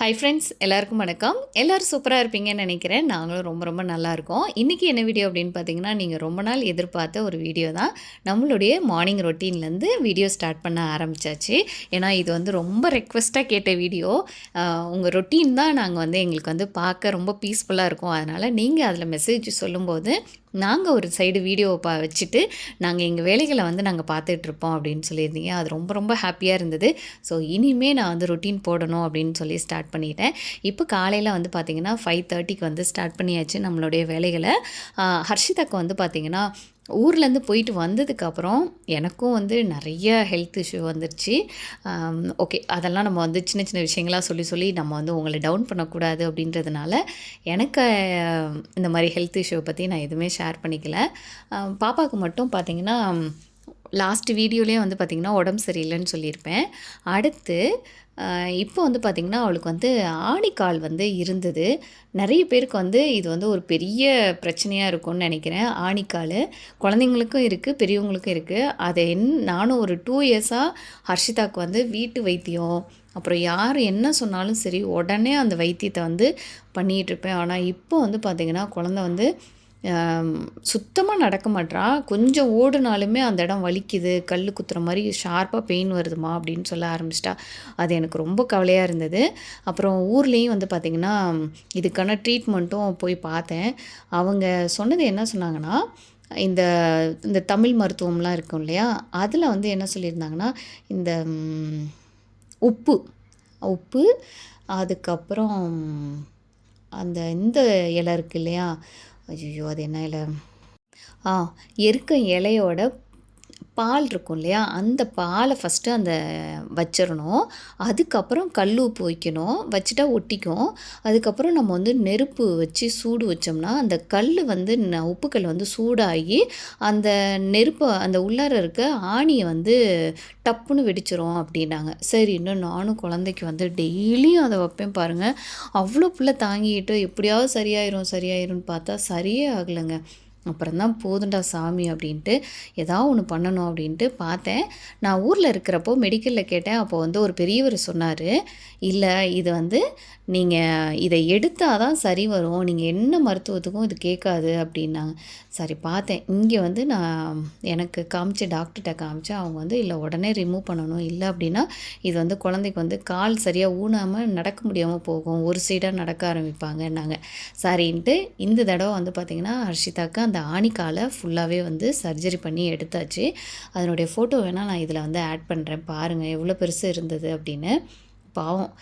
Hi friends எல்லாருக்கும் வணக்கம். எல்லோரும் சூப்பராக இருப்பீங்கன்னு நினைக்கிறேன். நாங்களும் ரொம்ப ரொம்ப நல்லா இருக்கோம். இன்றைக்கி என்ன வீடியோ அப்படின்னு பார்த்தீங்கன்னா நீங்கள் ரொம்ப நாள் எதிர்பார்த்த ஒரு வீடியோ தான். நம்மளுடைய மார்னிங் ரொட்டீன்லேருந்து வீடியோ ஸ்டார்ட் பண்ண ஆரம்பிச்சாச்சு. ஏன்னா இது வந்து ரொம்ப ரெக்வஸ்ட்டாக கேட்ட வீடியோ உங்கள் ரொட்டீன் தான் நாங்கள் வந்து எங்களுக்கு வந்து பார்க்க ரொம்ப பீஸ்ஃபுல்லாக இருக்கும். அதனால் நீங்கள் அதில் மெசேஜ் சொல்லும்போது நாங்கள் ஒரு சைடு வீடியோவை பா வச்சுட்டு நாங்கள் எங்கள் வேலைகளை வந்து நாங்கள் பார்த்துட்ருப்போம் அப்படின்னு சொல்லியிருந்தீங்க. அது ரொம்ப ரொம்ப ஹாப்பியாக இருந்தது. ஸோ இனிமேல் நான் வந்து ரொட்டீன் போடணும் அப்படின்னு சொல்லி ஸ்டார்ட் பண்ணிட்டேன். இப்போ காலையில் வந்து பார்த்திங்கன்னா ஃபைவ் தேர்ட்டிக்கு வந்து ஸ்டார்ட் பண்ணியாச்சு நம்மளுடைய வேலைகளை. ஹர்ஷிதாக்கு வந்து பார்த்திங்கன்னா ஊர்லேருந்து போயிட்டு வந்ததுக்கப்புறம் எனக்கும் வந்து நிறைய ஹெல்த் இஷ்யூ வந்துருச்சு. ஓகே அதெல்லாம் நம்ம வந்து சின்ன சின்ன விஷயங்களாக சொல்லி சொல்லி நம்ம வந்து உங்களை டவுன் பண்ணக்கூடாது அப்படின்றதுனால எனக்கு இந்த மாதிரி ஹெல்த் இஷ்யூவை பற்றி நான் எதுவுமே ஷேர் பண்ணிக்கல. பாப்பாவுக்கு மட்டும் பார்த்திங்கன்னா லாஸ்ட் வீடியோலேயே வந்து பார்த்திங்கன்னா உடம்பு சரியில்லைன்னு சொல்லியிருப்பேன். அடுத்து இப்போ வந்து பார்த்திங்கன்னா அவளுக்கு வந்து ஆணிக்கால் வந்து இருந்தது. நிறைய பேருக்கு வந்து இது வந்து ஒரு பெரிய பிரச்சனையாக இருக்கும்னு நினைக்கிறேன். ஆணிக்கால் குழந்தைங்களுக்கும் இருக்குது பெரியவங்களுக்கும் இருக்குது அதை என் நானும் ஒரு டூ இயர்ஸாக ஹர்ஷிதாவுக்கு வந்து வீட்டு வைத்தியம் அப்புறம் யார் என்ன சொன்னாலும் சரி உடனே அந்த வைத்தியத்தை வந்து பண்ணிகிட்ருப்பேன் ஆனால் இப்போ வந்து பார்த்திங்கன்னா குழந்த வந்து சுத்தமாக நடக்க மாட்றா. கொஞ்சம் ஓடுனாலுமே அந்த இடம் வலிக்குது கல் குத்துற மாதிரி ஷார்ப்பாக பெயின் வருதுமா அப்படின்னு சொல்ல ஆரம்பிச்சிட்டா. அது எனக்கு ரொம்ப கவலையாக இருந்தது. அப்புறம் ஊர்லேயும் வந்து பார்த்திங்கன்னா இதுக்கான ட்ரீட்மெண்ட்டும் போய் பார்த்தேன். அவங்க சொன்னது என்ன சொன்னாங்கன்னா இந்த இந்த தமிழ் மருத்துவம்லாம் இருக்கும் இல்லையா? அதில் வந்து என்ன சொல்லியிருந்தாங்கன்னா இந்த உப்பு உப்பு அதுக்கப்புறம் அந்த இந்த இலை இருக்கு இல்லையா? ஐயோ அது என்ன இல்லை ஆ எருக்க இலையோட பால் இருக்கும் இல்லையா? அந்த பாலை ஃபஸ்ட்டு அந்த வச்சிடணும் அதுக்கப்புறம் கல் உப்பு வைக்கணும். வச்சுட்டா ஒட்டிக்கும். அதுக்கப்புறம் நம்ம வந்து நெருப்பு வச்சு சூடு வச்சோம்னா அந்த கல் வந்து உப்புக்கல் வந்து சூடாகி அந்த நெருப்பை அந்த உள்ளார இருக்க ஆணியை வந்து டப்புன்னு வெடிச்சிரும் அப்படின்னாங்க. சரி இன்னும் நானும் குழந்தைக்கு வந்து டெய்லியும் அதை வைப்பேன் பாருங்கள் அவ்வளோ புள்ள தாங்கிட்டு எப்படியாவது சரியாயிரும் சரியாயிரும்னு பார்த்தா சரியே ஆகலைங்க. அப்புறம் தான் போதுண்டா சாமி அப்படின்ட்டு ஏதாவது ஒன்று பண்ணணும் அப்படின்ட்டு பார்த்தேன். நான் ஊரில் இருக்கிறப்போ மெடிக்கலில் கேட்டேன். அப்போ வந்து ஒரு பெரியவர் சொன்னார் இல்லை இது வந்து நீங்கள் இதை எடுத்தால் தான் சரி வரும். நீங்கள் என்ன மருத்துவத்துக்கும் இது கேட்காது அப்படின்னாங்க. சரி பார்த்தேன். இங்கே வந்து நான் எனக்கு காமிச்ச டாக்டர்கிட்ட காமிச்சேன் அவங்க வந்து இல்லை உடனே ரிமூவ் பண்ணணும். இல்லை அப்படின்னா இது வந்து குழந்தைக்கு வந்து கால் சரியாக ஊனாமல் நடக்க முடியாமல் போகும். ஒரு சைடாக நடக்க ஆரம்பிப்பாங்கன்னாங்க. சரின்ட்டு இந்த தடவை வந்து பார்த்திங்கன்னா ஹர்ஷிதாக்கு அந்த ஆணிக்காலை ஃபுல்லாகவே வந்து சர்ஜரி பண்ணி எடுத்தாச்சு. அதனுடைய ஃபோட்டோ வேணால் நான் இதில் வந்து ஆட் பண்ணுறேன் பாருங்கள் எவ்வளோ பெருசு இருந்தது அப்படின்னு. பாவம்.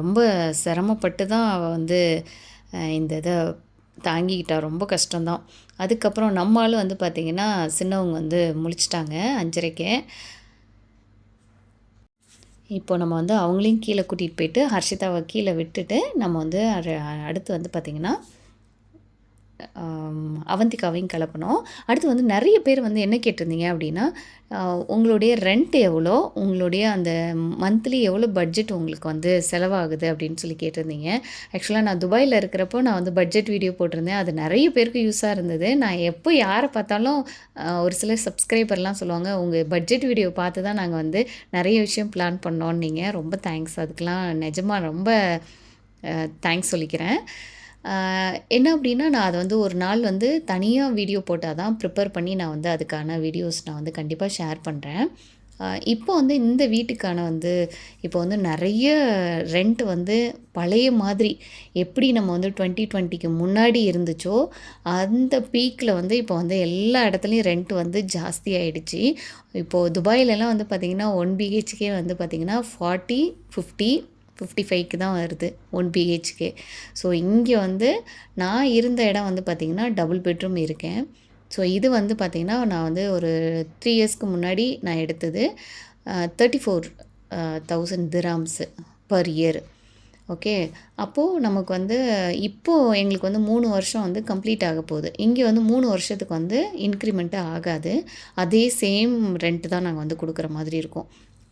ரொம்ப சிரமப்பட்டு தான் அவள் வந்து இந்த இதை தாங்கிக்கிட்டா. ரொம்ப கஷ்டம்தான். அதுக்கப்புறம் நம்மளும் வந்து பார்த்திங்கன்னா சின்னவங்க வந்து முழிச்சிட்டாங்க அஞ்சரைக்கே. இப்போ நம்ம வந்து அவங்களையும் கீழே கூட்டிகிட்டு போயிட்டு ஹர்ஷிதாவை கீழே விட்டுட்டு நம்ம வந்து அடுத்து வந்து பார்த்திங்கன்னா அவந்திக்காவையும் கிளப்பணும். அடுத்து வந்து நிறைய பேர் வந்து என்ன கேட்டிருந்தீங்க அப்படின்னா உங்களுடைய ரெண்ட் எவ்வளோ? உங்களுடைய அந்த மந்த்லி எவ்வளோ பட்ஜெட் உங்களுக்கு வந்து செலவாகுது அப்படின்னு சொல்லி கேட்டிருந்தீங்க. ஆக்சுவலாக நான் துபாயில் இருக்கிறப்போ நான் வந்து பட்ஜெட் வீடியோ போட்டிருந்தேன். அது நிறைய பேருக்கு யூஸாக இருந்தது. நான் எப்போ யாரை பார்த்தாலும் ஒரு சில சப்ஸ்கிரைபர்லாம் சொல்லுவாங்க உங்கள் பட்ஜெட் வீடியோ பார்த்து தான் நாங்கள் வந்து நிறைய விஷயம் பிளான் பண்ணோம். நீங்கள் ரொம்ப தேங்க்ஸ் அதுக்கெலாம் நிஜமாக ரொம்ப தேங்க்ஸ் சொல்லிக்கிறேன். என்ன அப்படின்னா நான் அதை வந்து ஒரு நாள் வந்து தனியாக வீடியோ போட்டால் தான் ப்ரிப்பேர் பண்ணி நான் வந்து அதுக்கான வீடியோஸ் நான் வந்து கண்டிப்பாக ஷேர் பண்ணுறேன் இப்போ வந்து இந்த வீட்டுக்கான வந்து இப்போ வந்து நிறைய ரெண்ட் வந்து பழைய மாதிரி எப்படி நம்ம வந்து டுவெண்ட்டி டுவெண்ட்டிக்கு முன்னாடி இருந்துச்சோ அந்த பீக்கில் வந்து இப்போ வந்து எல்லா இடத்துலையும் ரெண்ட் வந்து ஜாஸ்தி ஆகிடுச்சி இப்போது துபாயிலலாம் வந்து பார்த்திங்கன்னா ஒன் பிஹெச்கே வந்து பார்த்திங்கன்னா ஃபார்ட்டி ஃபிஃப்டி ஃபிஃப்டி ஃபைவ்க்கு தான் வருது ஒன் பிஹெச்கே ஸோ இங்கே வந்து நான் இருந்த இடம் வந்து பார்த்திங்கன்னா டபுள் பெட்ரூம் இருக்கேன். ஸோ இது வந்து பார்த்திங்கன்னா நான் வந்து ஒரு த்ரீ இயர்ஸ்க்கு முன்னாடி நான் எடுத்தது thirty four thousand dirhams per year okay அப்போது நமக்கு வந்து இப்போது எங்களுக்கு வந்து மூணு வருஷம் வந்து கம்ப்ளீட் ஆக போகுது. இங்கே வந்து மூணு வருஷத்துக்கு வந்து இன்க்ரிமெண்ட்டு ஆகாது. அதே சேம் ரெண்ட்டு தான் நாங்கள் வந்து கொடுக்குற மாதிரி இருக்கும்.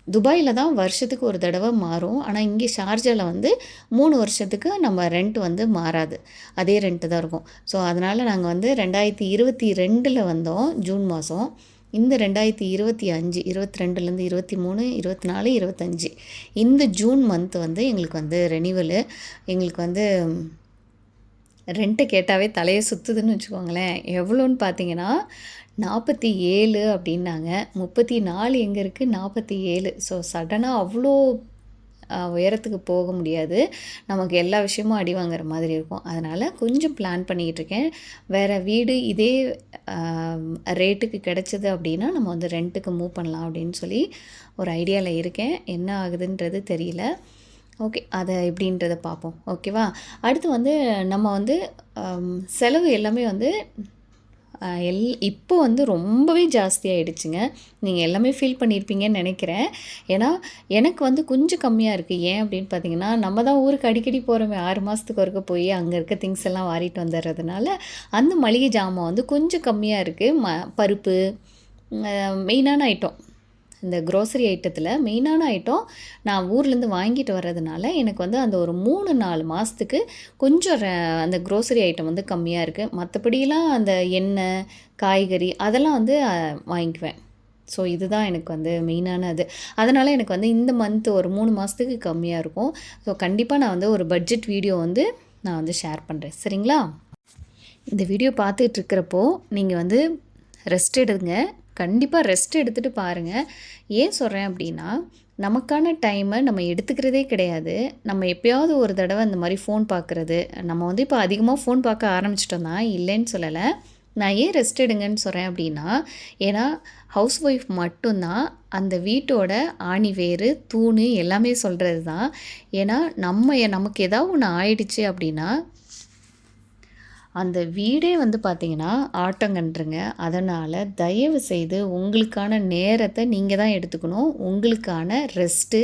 துபாயில் தான் வருஷத்துக்கு ஒரு தடவை மாறும். ஆனால் இங்கே ஷார்ஜாவில் வந்து மூணு வருஷத்துக்கு நம்ம ரெண்ட் வந்து மாறாது. அதே ரெண்ட்டு தான் இருக்கும். ஸோ அதனால் நாங்கள் வந்து ரெண்டாயிரத்தி இருபத்தி ரெண்டில் வந்தோம் ஜூன் மாதம் இந்த ரெண்டாயிரத்தி இருபத்தி அஞ்சு இருபத்தி ரெண்டுலேருந்து இருபத்தி மூணு இருபத்தி நாலு இருபத்தஞ்சி இந்த ஜூன் மந்த் வந்து எங்களுக்கு வந்து ரெனிவலு எங்களுக்கு வந்து ரெண்ட்டை கேட்டாவே தலையை சுற்றுதுன்னு வச்சுக்கோங்களேன். எவ்வளோன்னு பார்த்தீங்கன்னா நாற்பத்தி ஏழு அப்படின்னாங்க. முப்பத்தி நாலு எங்கே இருக்குது நாற்பத்தி ஏழு. ஸோ சடனாக அவ்வளோ உயரத்துக்கு போக முடியாது. நமக்கு எல்லா விஷயமும் அடி வாங்குற மாதிரி இருக்கும். அதனால் கொஞ்சம் பிளான் பண்ணிக்கிட்டு இருக்கேன். வேறு வீடு இதே ரேட்டுக்கு கிடச்சிது அப்படின்னா நம்ம வந்து ரெண்ட்டுக்கு மூவ் பண்ணலாம் அப்படின்னு சொல்லி ஒரு ஐடியாவில் இருக்கேன். என்ன ஆகுதுன்றது தெரியல. ஓகே அதை எப்படின்றத பார்ப்போம். ஓகேவா? அடுத்து வந்து நம்ம வந்து செலவு எல்லாமே வந்து எல் இப்போ வந்து ரொம்பவே ஜாஸ்தியாகிடுச்சுங்க நீங்கள் எல்லாமே ஃபீல் பண்ணியிருப்பீங்கன்னு நினைக்கிறேன். ஏன்னா எனக்கு வந்து கொஞ்சம் கம்மியாக இருக்குது ஏன் அப்படின்னு பார்த்தீங்கன்னா நம்ம தான் ஊருக்கு அடிக்கடி போகிறோமே ஆறு மாதத்துக்கு ஒருக்க போய் அங்கே இருக்க திங்ஸ் எல்லாம் வாரிட்டு வந்துடுறதுனால அந்த மளிகை ஜாமான் வந்து கொஞ்சம் கம்மியாக இருக்குது ம பருப்பு மெயினான ஐட்டம் இந்த க்ரோசரி ஐட்டத்தில் மெயினான ஐட்டம் நான் ஊர்லேருந்து வாங்கிட்டு வர்றதுனால எனக்கு வந்து அந்த ஒரு மூணு நாலு மாதத்துக்கு கொஞ்சம் அந்த க்ரோசரி ஐட்டம் வந்து கம்மியாக இருக்குது மற்றபடியெலாம் அந்த எண்ணெய் காய்கறி அதெல்லாம் வந்து வாங்கிக்குவேன். ஸோ இதுதான் எனக்கு வந்து மெயினான அது அதனால் எனக்கு வந்து இந்த மந்த்து ஒரு மூணு மாதத்துக்கு கம்மியாக இருக்கும். ஸோ கண்டிப்பாக நான் வந்து ஒரு பட்ஜெட் வீடியோ வந்து நான் வந்து ஷேர் பண்ணுறேன் சரிங்களா? இந்த வீடியோ பார்த்துட்ருக்கிறப்போ நீங்கள் வந்து ரெஸ்ட் எடுங்க. கண்டிப்பாக ரெஸ்ட் எடுத்துகிட்டு பாருங்கள் ஏன் சொல்கிறேன் அப்படின்னா நமக்கான டைமை நம்ம எடுத்துக்கிறதே கிடையாது. நம்ம எப்போயாவது ஒரு தடவை அந்த மாதிரி ஃபோன் பார்க்குறது நம்ம வந்து இப்போ அதிகமாக ஃபோன் பார்க்க ஆரம்பிச்சிட்டோம் தான் இல்லைன்னு சொல்லலை. நான் ஏன் ரெஸ்ட் எடுங்கன்னு சொல்கிறேன் அப்படின்னா ஏன்னா ஹவுஸ் ஒய்ஃப் மட்டும்தான் அந்த வீட்டோட ஆணி வேறு தூணு எல்லாமே சொல்கிறது தான் ஏன்னா நம்ம நமக்கு ஏதாவது ஒன்று ஆயிடுச்சு அப்படின்னா அந்த வீடே வந்து பார்த்திங்கன்னா ஆட்டங்கன்றுங்க. அதனால் தயவு செய்து உங்களுக்கான நேரத்தை நீங்கள் தான் எடுத்துக்கணும். உங்களுக்கான ரெஸ்ட்டு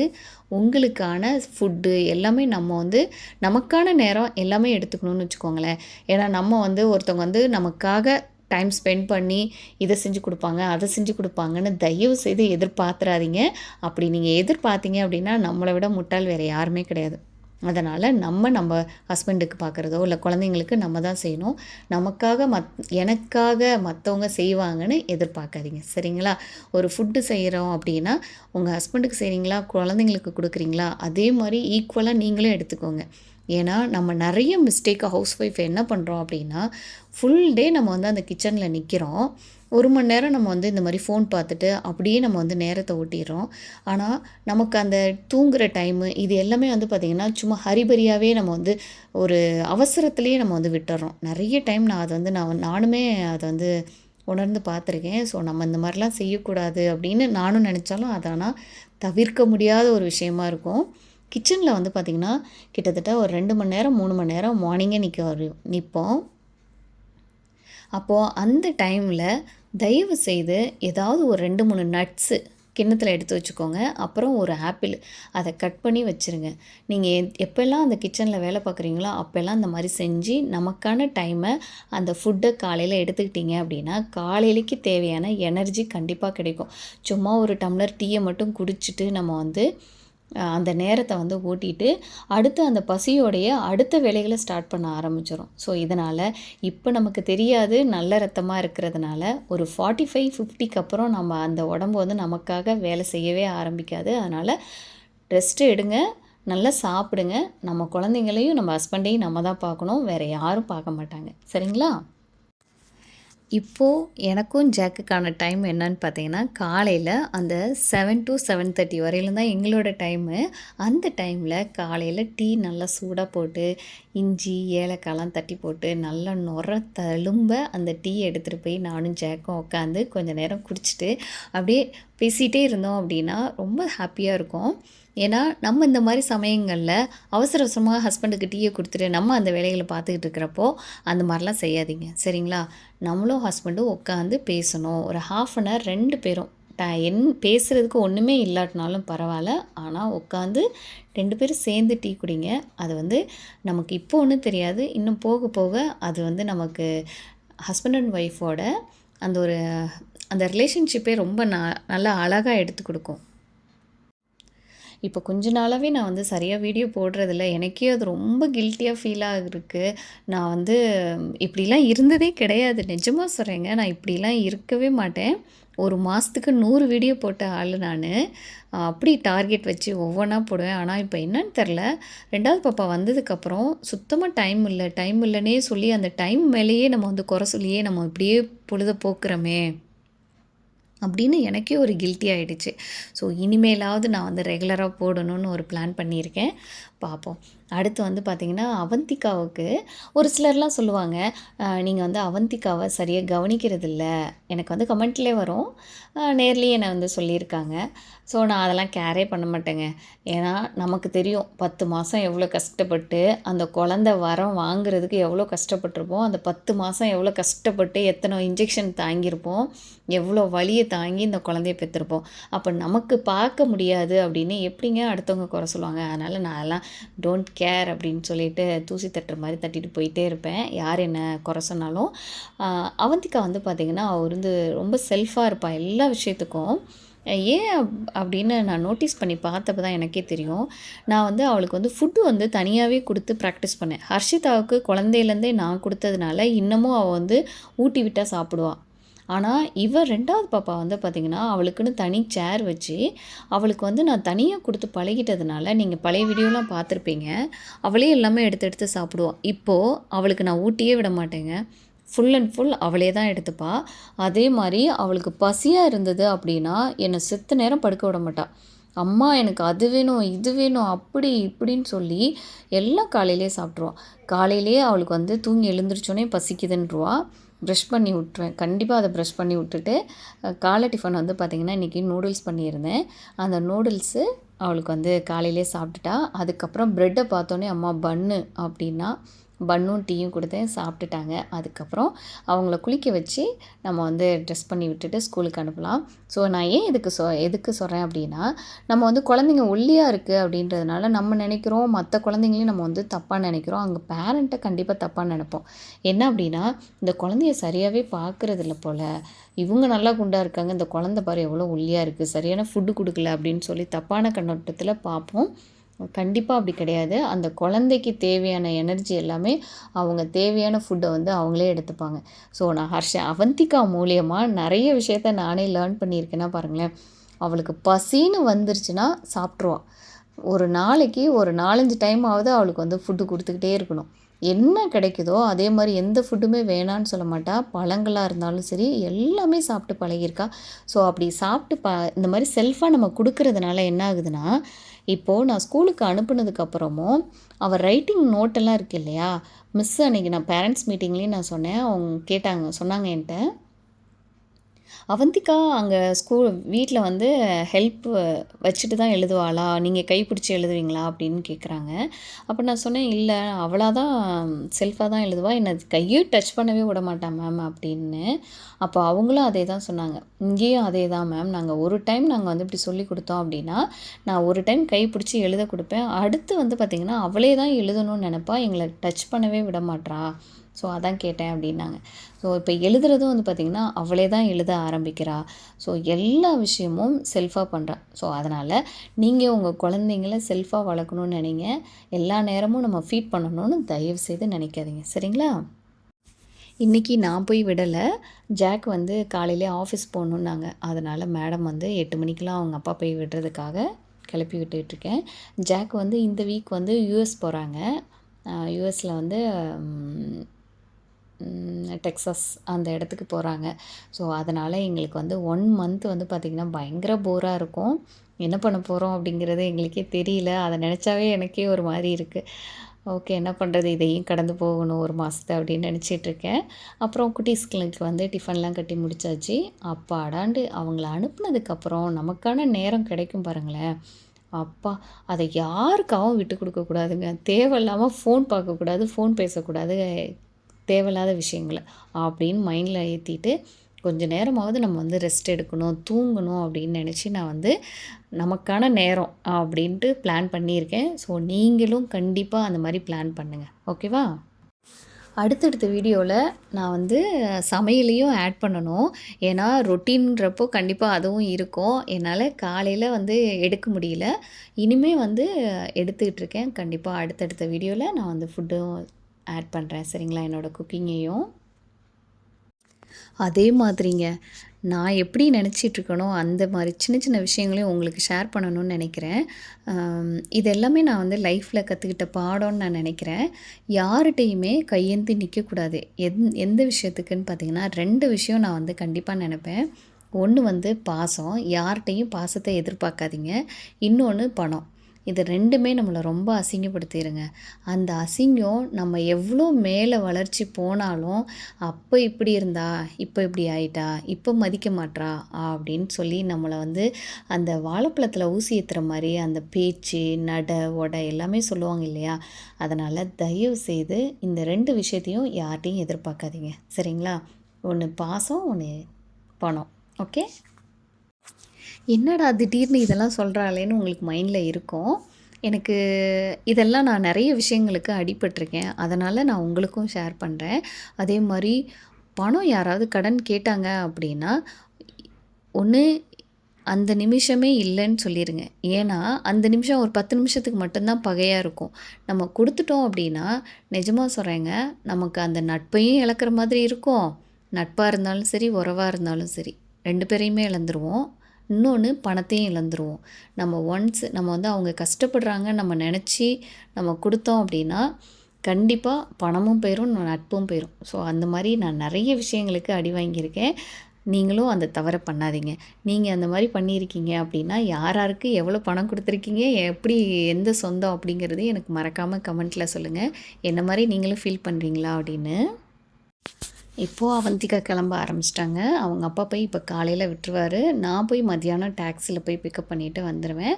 உங்களுக்கான ஃபுட்டு எல்லாமே நம்ம வந்து நமக்கான நேரம் எல்லாமே எடுத்துக்கணும்னு வச்சுக்கோங்களேன். ஏன்னா நம்ம வந்து ஒருத்தவங்க வந்து நமக்காக டைம் ஸ்பெண்ட் பண்ணி இதை செஞ்சு கொடுப்பாங்க அதை செஞ்சு கொடுப்பாங்கன்னு தயவு செய்து எதிர்பார்த்துறாதீங்க. அப்படி நீங்கள் எதிர்பார்த்தீங்க அப்படின்னா நம்மளை விட முட்டாள் வேறு யாருமே கிடையாது. அதனால் நம்ம நம்ம ஹஸ்பண்டுக்கு பார்க்குறதோ இல்லை குழந்தைங்களுக்கு நம்ம தான் செய்யணும். நமக்காக மத் எனக்காக மற்றவங்க செய்வாங்கன்னு எதிர்பார்க்காதீங்க. சரிங்களா? ஒரு ஃபுட்டு செய்கிறோம் அப்படின்னா உங்கள் ஹஸ்பண்டுக்கு செய்கிறீங்களா குழந்தைங்களுக்கு கொடுக்குறீங்களா? அதே மாதிரி ஈக்குவலாக நீங்களும் எடுத்துக்கோங்க. ஏன்னா நம்ம நிறைய மிஸ்டேக்காக ஹவுஸ் ஒய்ஃப் என்ன பண்ணுறோம் அப்படின்னா ஃபுல் டே நம்ம வந்து அந்த கிச்சனில் நிற்கிறோம் ஒரு மணி நேரம் நம்ம வந்து இந்த மாதிரி ஃபோன் பார்த்துட்டு அப்படியே நம்ம வந்து நேரத்தை ஓட்டிடுறோம். ஆனால் நமக்கு அந்த தூங்குகிற டைமு இது எல்லாமே வந்து பார்த்திங்கன்னா சும்மா ஹரிபரியாகவே நம்ம வந்து ஒரு அவசரத்துலேயே நம்ம வந்து விட்டுறோம். நிறைய டைம் நான் அதை வந்து நான் நானுமே அதை வந்து உணர்ந்து பார்த்துருக்கேன். ஸோ நம்ம இந்த மாதிரிலாம் செய்யக்கூடாது அப்படின்னு நானும் நினச்சாலும் அது ஆனால் தவிர்க்க முடியாத ஒரு விஷயமா இருக்கும். கிச்சனில் வந்து பார்த்திங்கன்னா கிட்டத்தட்ட ஒரு ரெண்டு மணி நேரம் மூணு மணி நேரம் மார்னிங்கே நிற்க நிற்போம் அப்போது அந்த டைமில் தயவு செய்து ஏதாவது ஒரு ரெண்டு மூணு நட்ஸு கிண்ணத்தில் எடுத்து வச்சுக்கோங்க. அப்புறம் ஒரு ஆப்பிள் அதை கட் பண்ணி வச்சுருங்க. நீங்கள் எப்போல்லாம் அந்த கிச்சனில் வேலை பார்க்குறீங்களோ அப்போல்லாம் அந்த மாதிரி செஞ்சு நமக்கான டைமை அந்த ஃபுட்டை காலையில் எடுத்துக்கிட்டிங்க அப்படின்னா காலையிலைக்கு தேவையான எனர்ஜி கண்டிப்பாக கிடைக்கும். சும்மா ஒரு டம்ளர் டீயை மட்டும் குடிச்சிட்டு நம்ம வந்து அந்த நேரத்தை வந்து ஓட்டிட்டு அடுத்து அந்த பசியோடைய அடுத்த வேலைகளை ஸ்டார்ட் பண்ண ஆரம்பிச்சிடும் ஸோ இதனால் இப்போ நமக்கு தெரியாது நல்ல ரத்தமாக இருக்கிறதுனால ஒரு ஃபார்ட்டி ஃபைவ் ஃபிஃப்டிக்கு அப்புறம் நம்ம அந்த உடம்பு வந்து நமக்காக வேலை செய்யவே ஆரம்பிக்காது. அதனால் ரெஸ்ட்டு எடுங்க நல்லா சாப்பிடுங்க. நம்ம குழந்தைங்களையும் நம்ம ஹஸ்பண்டையும் நம்ம தான் பார்க்கணும். வேறு யாரும் பார்க்க மாட்டாங்க. சரிங்களா? இப்போது எனக்கும் ஜாக்குக்கான டைம் என்னன்னு பார்த்தீங்கன்னா காலையில் அந்த செவன் டு செவன் தேர்ட்டி வரையிலும் தான் எங்களோட டைமு அந்த டைமில் காலையில் டீ நல்லா சூடாக போட்டு இஞ்சி ஏலக்காயெலாம் தட்டி போட்டு நல்லா நுர தழும்ப அந்த டீ எடுத்துகிட்டு போய் நானும் ஜாக்கும் உட்காந்து கொஞ்சம் நேரம் குடிச்சிட்டு அப்படியே பேசிகிட்டே இருந்தோம் அப்படின்னா ரொம்ப ஹாப்பியாக இருக்கும். ஏன்னா நம்ம இந்த மாதிரி சமயங்களில் அவசர அவசரமாக ஹஸ்பண்டுக்கு டீயை கொடுத்துட்டு நம்ம அந்த வேலைகளை பார்த்துக்கிட்டு இருக்கிறப்போ அந்த மாதிரிலாம் செய்யாதீங்க. சரிங்களா? நம்மளும் ஹஸ்பண்டும் உட்காந்து பேசணும். ஒரு ஹாஃப் அன் ஹவர் ரெண்டு பேரும். ட என் பேசுகிறதுக்கு ஒன்றுமே இல்லாட்டினாலும் பரவாயில்ல. ஆனால் உட்காந்து ரெண்டு பேரும் சேர்ந்து டீ குடிங்க. அது வந்து நமக்கு இப்போ ஒன்றும் தெரியாது. இன்னும் போக போக அது வந்து நமக்கு ஹஸ்பண்ட் அண்ட் ஒய்ஃபோட அந்த ஒரு அந்த ரிலேஷன்ஷிப்பே ரொம்ப ந நல்லா அழகாக எடுத்து கொடுக்கும். இப்போ கொஞ்ச நாளாகவே நான் வந்து சரியாக வீடியோ போடுறதில்ல. எனக்கே அது ரொம்ப கில்ட்டியாக ஃபீலாக இருக்குது நான் வந்து இப்படிலாம் இருந்ததே கிடையாது. நிஜமாக சொல்கிறேங்க நான் இப்படிலாம் இருக்கவே மாட்டேன். ஒரு மாதத்துக்கு நூறு வீடியோ போட்ட ஆள் நான். அப்படி டார்கெட் வச்சு ஒவ்வொன்றா போடுவேன். ஆனால் இப்போ என்னன்னு தெரில ரெண்டாவது பாப்பா வந்ததுக்கப்புறம் சுத்தமாக டைம் இல்லை. டைம் இல்லைன்னே சொல்லி அந்த டைம் மேலேயே நம்ம வந்து குறை சொல்லியே நம்ம இப்படியே பொழுத போக்குறோமே. அப்படின்னு எனக்கே ஒரு கில்ட்டி ஆகிடுச்சு ஸோ இனிமேலாவது நான் வந்து ரெகுலராக போடணும்னு ஒரு பிளான் பண்ணியிருக்கேன். பார்ப்போம். அடுத்து வந்து பார்த்திங்கன்னா அவந்திகாவுக்கு ஒரு சிலர்லாம் சொல்லுவாங்க நீங்கள் வந்து அவந்திகாவை சரியாக கவனிக்கிறதில்ல. எனக்கு வந்து கமெண்ட்லேயே வரும். நேர்லேயே என்னை வந்து சொல்லியிருக்காங்க. ஸோ நான் அதெல்லாம் கேரே பண்ண மாட்டேங்க. ஏன்னா நமக்கு தெரியும் பத்து மாதம் எவ்வளோ கஷ்டப்பட்டு அந்த குழந்த வரம் வாங்குறதுக்கு எவ்வளோ கஷ்டப்பட்டிருப்போம். அந்த பத்து மாதம் எவ்வளோ கஷ்டப்பட்டு எத்தனை இன்ஜெக்ஷன் தாங்கியிருப்போம். எவ்வளோ வலியை தாங்கி இந்த குழந்தைய பெற்றிருப்போம். அப்போ நமக்கு பார்க்க முடியாது அப்படின்னு எப்படிங்க அடுத்தவங்க குறை சொல்லுவாங்க? அதனால் நான் அதெல்லாம் டோன்ட் கேர் அப்படின்னு சொல்லிட்டு தூசி தட்டுற மாதிரி தட்டிட்டு போயிட்டே இருப்பேன். யார் என்ன குறை சொன்னாலும். அவந்திகா வந்து பார்த்திங்கன்னா அவர் வந்து ரொம்ப செல்ஃபாக இருப்பாள் எல்லா விஷயத்துக்கும். ஏன் அப்படின்னு நான் நோட்டீஸ் பண்ணி பார்த்தப்ப தான் எனக்கே தெரியும். நான் வந்து அவளுக்கு வந்து ஃபுட்டு வந்து தனியாகவே கொடுத்து ப்ராக்டிஸ் பண்ணேன். ஹர்ஷிதாவுக்கு குழந்தையிலேருந்தே நான் கொடுத்ததுனால இன்னமும் அவள் வந்து ஊட்டி விட்டால் சாப்பிடுவாள் ஆனால் இவர் ரெண்டாவது பாப்பா வந்து பார்த்திங்கன்னா அவளுக்குன்னு தனி சேர் வச்சு அவளுக்கு வந்து நான் தனியாக கொடுத்து பழகிட்டதுனால நீங்கள் பழைய வீடியோலாம் பார்த்துருப்பீங்க அவளே எல்லாமே எடுத்து எடுத்து சாப்பிடுவாள் இப்போது அவளுக்கு நான் ஊட்டியே விட மாட்டேங்க. ஃபுல் அண்ட் ஃபுல் அவளே தான் எடுத்துப்பா. அதே மாதிரி அவளுக்கு பசியாக இருந்தது அப்படின்னா என்னை செத்த நேரம் படுக்க விட மாட்டாள் அம்மா எனக்கு அது வேணும் இது வேணும் அப்படி இப்படின்னு சொல்லி எல்லாம் காலையிலே சாப்பிட்ருவான் காலையிலே அவளுக்கு வந்து தூங்கி எழுந்திரிச்சோன்னே பசிக்குதுன்றவா. ப்ரஷ் பண்ணி விட்ருவேன் கண்டிப்பாக அதை ப்ரஷ் பண்ணி விட்டுட்டு காலை டிஃபன் வந்து பார்த்திங்கன்னா இன்றைக்கி நூடுல்ஸ் பண்ணியிருந்தேன். அந்த நூடுல்ஸு அவளுக்கு வந்து காலையிலே சாப்பிட்டுட்டா. அதுக்கப்புறம் ப்ரெட்டை பார்த்தோன்னே அம்மா பன்னு அப்படின்னா பன்னும் டீயும் கொடுத்தேன் சாப்பிட்டுட்டாங்க. அதுக்கப்புறம் அவங்கள குளிக்க வச்சு நம்ம வந்து ட்ரெஸ் பண்ணி விட்டுட்டு ஸ்கூலுக்கு அனுப்பலாம். ஸோ நான் ஏன் இதுக்கு சொ எதுக்கு சொல்கிறேன் அப்படின்னா நம்ம வந்து குழந்தைங்க ஒல்லியாக இருக்குது அப்படின்றதுனால நம்ம நினைக்கிறோம் மற்ற குழந்தைங்களையும் நம்ம வந்து தப்பாக நினைக்கிறோம். அங்கே பேரண்ட்டை கண்டிப்பாக தப்பாக நினைப்போம். என்ன அப்படின்னா இந்த குழந்தைய சரியாகவே பார்க்குறதில்ல போல். இவங்க நல்லா குண்டாக இருக்காங்க. இந்த குழந்த பாரு எவ்வளோ ஒல்லியாக இருக்குது சரியான ஃபுட்டு கொடுக்கல அப்படின்னு சொல்லி தப்பான கண்ணோட்டத்தில் பார்ப்போம் கண்டிப்பாக அப்படி கிடையாது. அந்த குழந்தைக்கு தேவையான எனர்ஜி எல்லாமே அவங்க தேவையான ஃபுட்டை வந்து அவங்களே எடுத்துப்பாங்க. ஸோ நான் ஹர்ஷ அவந்திகா மூலியமாக நிறைய விஷயத்த நானே லேர்ன் பண்ணியிருக்கேன்னா பாருங்களேன். அவளுக்கு பசின்னு வந்துருச்சுன்னா சாப்பிட்ருவான் ஒரு நாளைக்கு ஒரு நாலஞ்சு டைம் ஆகுது அவளுக்கு வந்து ஃபுட்டு கொடுத்துக்கிட்டே இருக்கணும். என்ன கிடைக்குதோ அதே மாதிரி எந்த ஃபுட்டுமே வேணான்னு சொல்ல மாட்டா. பழங்களாக இருந்தாலும் சரி எல்லாமே சாப்பிட்டு பழகியிருக்கா. ஸோ அப்படி சாப்பிட்டு ப இந்த மாதிரி செல்ஃபாக நம்ம கொடுக்கறதுனால என்ன ஆகுதுன்னா இப்போது நான் ஸ்கூலுக்கு அனுப்புனதுக்கப்புறமும் அவர் ரைட்டிங் நோட்டெல்லாம் இருக்குது இல்லையா? மிஸ் அன்றைக்கி நான் பேரண்ட்ஸ் மீட்டிங்லேயும் நான் சொன்னேன். அவங்க கேட்டாங்க சொன்னாங்க என்கிட்ட. அவந்திகா அங்கே ஸ்கூல் வீட்டில் வந்து ஹெல்ப் வச்சுட்டு தான் எழுதுவாளா? நீங்கள் கைப்பிடிச்சி எழுதுவீங்களா? அப்படின்னு கேட்குறாங்க அப்போ நான் சொன்னேன் இல்லை அவளாக தான் செல்ஃபாக தான் எழுதுவா. என்னை கையும் டச் பண்ணவே விட மாட்டான் மேம் அப்படின்னு. அப்போ அவங்களும் அதே தான் சொன்னாங்க. இங்கேயும் அதே தான் மேம் நாங்கள் ஒரு டைம் நாங்கள் வந்து இப்படி சொல்லி கொடுத்தோம் அப்படின்னா நான் ஒரு டைம் கை பிடிச்சி எழுத கொடுப்பேன். அடுத்து வந்து பார்த்திங்கன்னா அவளே தான் எழுதணும்னு நினப்பா. எங்களை டச் பண்ணவே விட மாட்டா ஸோ அதான் கேட்டேன் அப்படின்னாங்க. ஸோ இப்போ எழுதுறதும் வந்து பார்த்திங்கன்னா அவளே தான் எழுத ஆரம்பிக்கிறா. ஸோ எல்லா விஷயமும் செல்ஃபாக பண்ணுறா ஸோ அதனால் நீங்கள் உங்கள் குழந்தைங்கள செல்ஃபாக வளர்க்கணும்னு நினைங்க. எல்லா நேரமும் நம்ம ஃபீட் பண்ணணும்னு தயவு செய்து நினைக்காதீங்க. சரிங்களா? இன்றைக்கி நான் போய் விடலை. ஜாக் வந்து காலையிலே ஆஃபீஸ் போகணுன்னாங்க அதனால் மேடம் வந்து எட்டு மணிக்கெலாம் அவங்க அப்பா போய் விடுறதுக்காக கிளப்பி விட்டுட்ருக்கேன் ஜாக் வந்து இந்த வீக் வந்து யூஎஸ் போகிறாங்க யூஎஸில் வந்து டெக்ஸஸ் அந்த இடத்துக்கு போகிறாங்க ஸோ அதனால் எங்களுக்கு வந்து ஒன் மந்த் வந்து பார்த்திங்கன்னா பயங்கர போராக இருக்கும். என்ன பண்ண போகிறோம் அப்படிங்கிறது எங்களுக்கே தெரியல. அதை நினச்சாவே எனக்கே ஒரு மாதிரி இருக்குது ஓகே என்ன பண்ணுறது இதையும் கடந்து போகணும் ஒரு மாதத்தை அப்படின்னு நினச்சிட்ருக்கேன் அப்புறம் குட்டீஸ்களுக்கு வந்து டிஃபன்லாம் கட்டி முடித்தாச்சு அப்பாடாண்டு அவங்கள அனுப்புனதுக்கப்புறம் நமக்கான நேரம் கிடைக்கும் பாருங்களேன். அப்பா அதை யாருக்காகவும் விட்டு கொடுக்கக்கூடாதுங்க தேவையில்லாமல் ஃபோன் பார்க்கக்கூடாது ஃபோன் பேசக்கூடாது தேவையில்லாத விஷயங்களை அப்படின்னு மைண்டில் ஏற்றிட்டு கொஞ்சம் நேரமாவது நம்ம வந்து ரெஸ்ட் எடுக்கணும் தூங்கணும் அப்படின்னு நினச்சி நான் வந்து நமக்கான நேரம் அப்படின்ட்டு பிளான் பண்ணியிருக்கேன். ஸோ நீங்களும் கண்டிப்பாக அந்த மாதிரி பிளான் பண்ணுங்கள் ஓகேவா அடுத்தடுத்த வீடியோவில் நான் வந்து சமையலையும் ஆட் பண்ணணும். ஏன்னா ரொட்டீன்றப்போ கண்டிப்பாக அதுவும் இருக்கும். என்னால் காலையில் வந்து எடுக்க முடியல. இனிமே வந்து எடுத்துக்கிட்டு இருக்கேன். கண்டிப்பாக அடுத்தடுத்த வீடியோவில் நான் வந்து ஃபுட்டும் ஆட் பண்ணுறேன் சரிங்களா? என்னோடய குக்கிங்கையும் அதே மாதிரிங்க. நான் எப்படி நினச்சிட்ருக்கனோ அந்த மாதிரி சின்ன சின்ன விஷயங்களையும் உங்களுக்கு ஷேர் பண்ணணும்னு நினைக்கிறேன். இது எல்லாமே நான் வந்து லைஃப்பில் கற்றுக்கிட்ட பாடம்னு நான் நினைக்கிறேன். யார்கிட்டையுமே கையேந்தி நிற்கக்கூடாது எந் எந்த விஷயத்துக்குன்னு பார்த்தீங்கன்னா ரெண்டு விஷயம் நான் வந்து கண்டிப்பாக நினைப்பேன். ஒன்று வந்து பாசம். யார்கிட்டையும் பாசத்தை எதிர்பார்க்காதீங்க. இன்னொன்று பணம். இது ரெண்டுமே நம்மளை ரொம்ப அசிங்கப்படுத்திடுங்க அந்த அசிங்கம் நம்ம எவ்வளோ மேலே வளர்ச்சி போனாலும் அப்போ இப்படி இருந்தா இப்போ இப்படி ஆயிட்டா இப்போ மதிக்க மாட்றா அப்படின்னு சொல்லி நம்மளை வந்து அந்த வாழைப்பழத்தில் ஊசி ஏற்றுற மாதிரி அந்த பேச்சு நட உடை எல்லாமே சொல்லுவாங்க இல்லையா? அதனால் தயவு செய்து இந்த ரெண்டு விஷயத்தையும் யார்கிட்டையும் எதிர்பார்க்காதீங்க. சரிங்களா? ஒன்று பாசம் ஒன்று பணம். ஓகே? என்னடா திடீர்னு இதெல்லாம் சொல்கிறாளேன்னு உங்களுக்கு மைண்டில் இருக்கும். எனக்கு இதெல்லாம் நான் நிறைய விஷயங்களுக்கு அடிபட்டிருக்கேன். அதனால் நான் உங்களுக்கும் ஷேர் பண்ணுறேன் அதே மாதிரி பணம் யாராவது கடன் கேட்டாங்க அப்படின்னா ஒன்று அந்த நிமிஷமே இல்லைன்னு சொல்லிடுங்க ஏன்னா அந்த நிமிஷம் ஒரு பத்து நிமிஷத்துக்கு மட்டும்தான் பகையாக இருக்கும். நம்ம கொடுத்துட்டோம் அப்படின்னா நிஜமாக சொல்கிறேங்க நமக்கு அந்த நட்பையும் இழக்கிற மாதிரி இருக்கும். நட்பாக இருந்தாலும் சரி உறவாக இருந்தாலும் சரி ரெண்டு பேரையுமே இழந்துருவோம். இன்னொன்று பணத்தையும் இழந்துருவோம். நம்ம ஒன்ஸ் நம்ம வந்து அவங்க கஷ்டப்படுறாங்க நம்ம நினச்சி நம்ம கொடுத்தோம் அப்படின்னா கண்டிப்பாக பணமும் போயிடும் நட்பும் போயிடும் ஸோ அந்த மாதிரி நான் நிறைய விஷயங்களுக்கு அடி வாங்கியிருக்கேன். நீங்களும் அந்த தவறை பண்ணாதீங்க. நீங்கள் அந்த மாதிரி பண்ணியிருக்கீங்க அப்படின்னா யார் யாருக்கு எவ்வளோ பணம் கொடுத்துருக்கீங்க எப்படி எந்த சொந்தம் அப்படிங்கிறது எனக்கு மறக்காமல் கமெண்ட்டில் சொல்லுங்கள் என்ன மாதிரி நீங்களும் ஃபீல் பண்ணுறீங்களா அப்படின்னு? இப்போது அவந்திகா கிளம்ப ஆரம்பிச்சிட்டாங்க. அவங்க அப்பா போய் இப்போ காலையில் விட்டுருவாரு. நான் போய் மத்தியானம் டாக்ஸியில் போய் பிக்கப் பண்ணிவிட்டு வந்துடுவேன்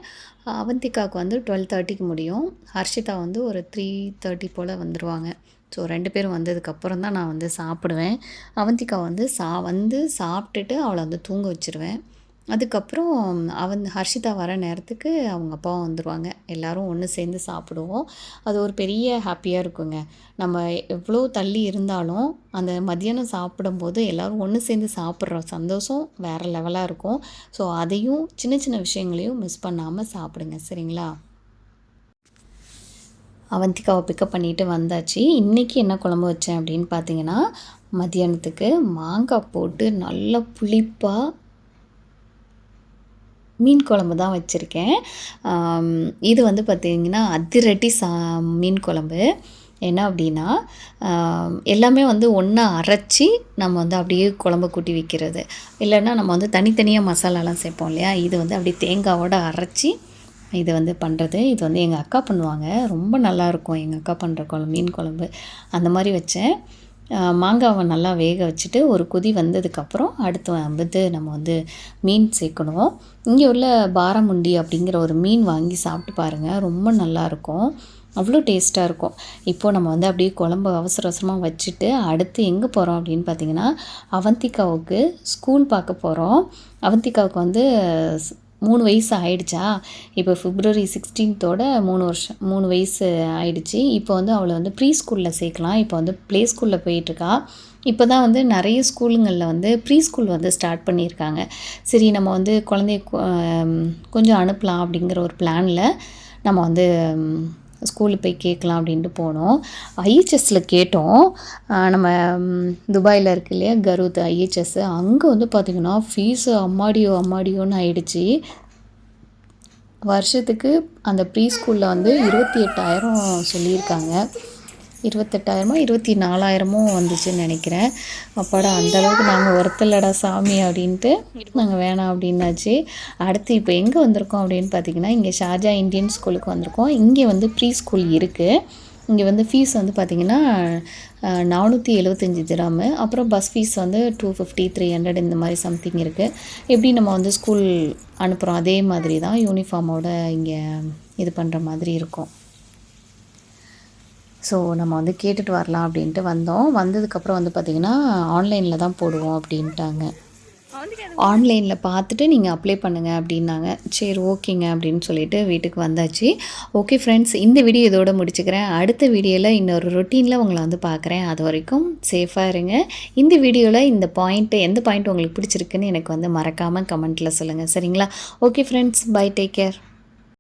அவந்திகாவுக்கு வந்து டுவெல் தேர்ட்டிக்கு முடியும். ஹர்ஷிதா வந்து ஒரு த்ரீ தேர்ட்டி போல் வந்துடுவாங்க ஸோ ரெண்டு பேரும் வந்ததுக்கப்புறம் தான் நான் வந்து சாப்பிடுவேன். அவந்திகா வந்து சா வந்து சாப்பிட்டுட்டு அவளை வந்து தூங்க வச்சிருவேன். அதுக்கப்புறம் அவன் ஹர்ஷிதா வர நேரத்துக்கு அவங்க அப்பாவும் வந்துடுவாங்க எல்லோரும் ஒன்று சேர்ந்து சாப்பிடுவோம். அது ஒரு பெரிய ஹாப்பியாக இருக்குங்க. நம்ம எவ்வளோ தள்ளி இருந்தாலும் அந்த மதியானம் சாப்பிடும்போது எல்லோரும் ஒன்று சேர்ந்து சாப்பிட்ற சந்தோஷம் வேறு லெவலாக இருக்கும். ஸோ அதையும் சின்ன சின்ன விஷயங்களையும் மிஸ் பண்ணாமல் சாப்பிடுங்க. சரிங்களா? அவந்திக்காவை பிக்கப் பண்ணிட்டு வந்தாச்சு. இன்றைக்கி என்ன குழம்பு வச்சேன் அப்படின்னு பார்த்தீங்கன்னா மத்தியானத்துக்கு மாங்காய் போட்டு நல்லா புளிப்பாக மீன் குழம்பு தான் வச்சுருக்கேன். இது வந்து பார்த்திங்கன்னா அதிரட்டி சா மீன் குழம்பு. என்ன அப்படின்னா எல்லாமே வந்து ஒன்றா அரைச்சி நம்ம வந்து அப்படியே குழம்பு கூட்டி வைக்கிறது. இல்லைன்னா நம்ம வந்து தனித்தனியாக மசாலாலாம் சேர்ப்போம் இல்லையா? இது வந்து அப்படியே தேங்காவோட அரைச்சி இது வந்து பண்ணுறது இது வந்து எங்கள் அக்கா பண்ணுவாங்க. ரொம்ப நல்லாயிருக்கும் எங்கள் அக்கா பண்ணுற குழம்பு மீன் குழம்பு. அந்த மாதிரி வச்சேன். மாங்காவை நல்லா வேக வச்சுட்டு ஒரு கொதி வந்ததுக்கப்புறம் அடுத்து வந்து நம்ம வந்து மீன் சேர்க்கணும் இங்கே உள்ள பாரமுண்டி அப்படிங்கிற ஒரு மீன் வாங்கி சாப்பிட்டு பாருங்கள் ரொம்ப நல்லாயிருக்கும் அவ்வளோ டேஸ்ட்டாக இருக்கும். இப்போது நம்ம வந்து அப்படியே குழம்பு அவசர அவசரமாக வச்சுட்டு அடுத்து எங்கே போகிறோம் அப்படின்னு பார்த்தீங்கன்னா அவந்திகாவுக்கு ஸ்கூல் பார்க்க போகிறோம் அவந்திகாவுக்கு வந்து மூணு வயசு ஆயிடுச்சா? இப்போ பிப்ரவரி சிக்ஸ்டீன்த்தோட மூணு வருஷம் மூணு வயசு ஆயிடுச்சு. இப்போ வந்து அவளை வந்து ப்ரீ ஸ்கூலில் சேர்க்கலாம். இப்போ வந்து ப்ளே ஸ்கூலில் போயிட்டுருக்கா. இப்போ தான் வந்து நிறைய ஸ்கூலுங்களில் வந்து ப்ரீ ஸ்கூல் வந்து ஸ்டார்ட் பண்ணியிருக்காங்க. சரி நம்ம வந்து குழந்தைய கொஞ்சம் அனுப்பலாம் அப்படிங்கிற ஒரு பிளானில் நம்ம வந்து ஸ்கூலுக்கு போய் கேட்கலாம் அப்படின்ட்டு போனோம். ஐஹெச்எஸில் கேட்டோம். நம்ம துபாயில் இருக்கு இல்லையா? கரூத் ஐஹெச்எஸ் அங்கே வந்து பார்த்திங்கன்னா ஃபீஸு அம்மாடியோ அம்மாடியோன்னு ஆயிடுச்சு. வருஷத்துக்கு அந்த ப்ரீ ஸ்கூலில் வந்து இருபத்தி எட்டாயிரம் சொல்லியிருக்காங்க. இருபத்தெட்டாயிரமோ இருபத்தி நாலாயிரமோ வந்துச்சுன்னு நினைக்கிறேன். அப்பாடா அந்த அளவுக்கு நாங்கள் ஒருத்தலடா சாமி அப்படின்ட்டு நாங்கள் வேணாம் அப்படின்னாச்சு. அடுத்து இப்போ எங்கே வந்திருக்கோம் அப்படின்னு பார்த்தீங்கன்னா இங்கே ஷார்ஜா இந்தியன் ஸ்கூலுக்கு வந்திருக்கோம். இங்கே வந்து ப்ரீ ஸ்கூல் இருக்குது இங்கே வந்து ஃபீஸ் வந்து பார்த்திங்கன்னா நானூற்றி எழுபத்தஞ்சி திராமு. அப்புறம் பஸ் ஃபீஸ் வந்து டூ ஃபிஃப்டி த்ரீ ஹண்ட்ரட் இந்த மாதிரி சம்திங் இருக்குது எப்படி நம்ம வந்து ஸ்கூல் அனுப்புகிறோம் அதே மாதிரி தான் யூனிஃபார்மோட இங்கே இது பண்ணுற மாதிரி இருக்கும். ஸோ நம்ம வந்து கேட்டுட்டு வரலாம் அப்படின்ட்டு வந்தோம். வந்ததுக்கப்புறம் வந்து பார்த்திங்கன்னா ஆன்லைனில் தான் போடுவோம் அப்படின்ட்டாங்க. ஆன்லைனில் பார்த்துட்டு நீங்கள் அப்ளை பண்ணுங்கள் அப்படின்னாங்க. சரி ஓகேங்க அப்படின்னு சொல்லிட்டு வீட்டுக்கு வந்தாச்சு. ஓகே ஃப்ரெண்ட்ஸ் இந்த வீடியோ இதோட முடிச்சுக்கிறேன். அடுத்த வீடியோவில் இன்னொரு ரொட்டீனில் உங்களை வந்து பார்க்குறேன். அது வரைக்கும் சேஃபாக இருங்க. இந்த வீடியோவில் இந்த பாயிண்ட்டு எந்த பாயிண்ட் உங்களுக்கு பிடிச்சிருக்குன்னு எனக்கு வந்து மறக்காமல் கமெண்ட்டில் சொல்லுங்கள் சரிங்களா? Okay friends bye take care